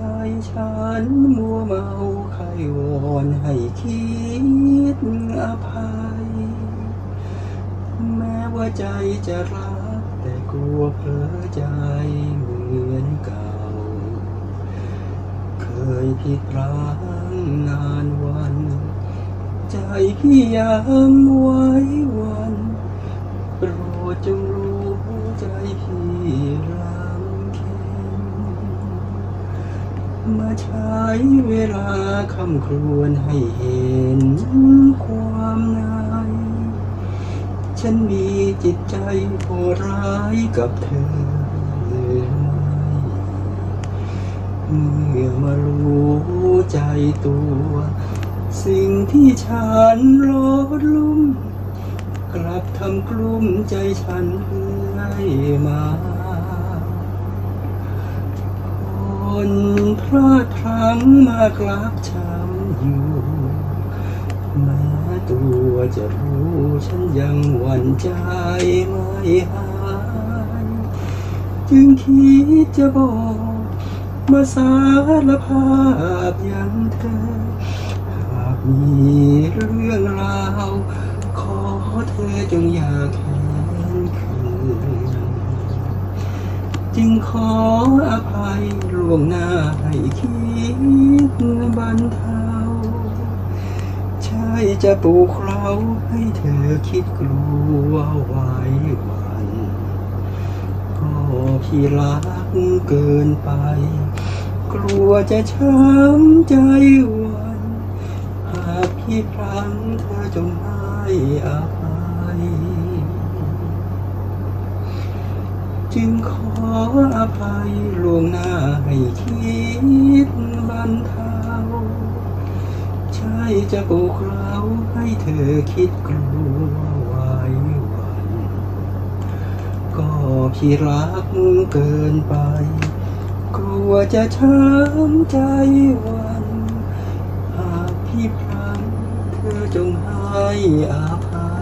ใจฉันมัวเมาใครวอนให้คิดอภัย แม้ว่าใจจะรักแต่กลัวเผลอใจเหมือนเก่า เคยผิดพลาดนานวัน ใจพี่ยังไว้วัน โปรดจงรู้ใจพี่ มาใช้เวลาคำครวญให้เห็นความในฉันมีจิตใจโหดร้ายกับเธอเมื่อมารู้ใจตัว สิ่งที่ฉันโลดลุ่ม กลับทำกลุ้มใจฉันเรื่อยมา คน พลาดพลั้งมากลับช้ำอยู่แม้ตัวจะรู้ฉันยังหวั่นใจไม่หายจึงคิดจะบอกมาสารภาพอย่างเธอ หากมีเรื่องราว ขอเธอจงอย่าแคนคืน จึงขออภัยล่วงหน้าให้คิดบรรเทาใช่จะปลูกเราให้เธอคิดกลัวไว้วันก็พี่รักเกินไป กลัวจะช้ำใจวันหากพี่พลังเธอจงให้อภัย จึงขออภัยล่วงหน้าให้คิดบรรเทาใช่จะปลุกเราให้เธอคิดกลัวไว้วัน ก็พี่รักเกินไป กลัวจะช้ำใจวันหากพี่พลังเธอจงให้อภัย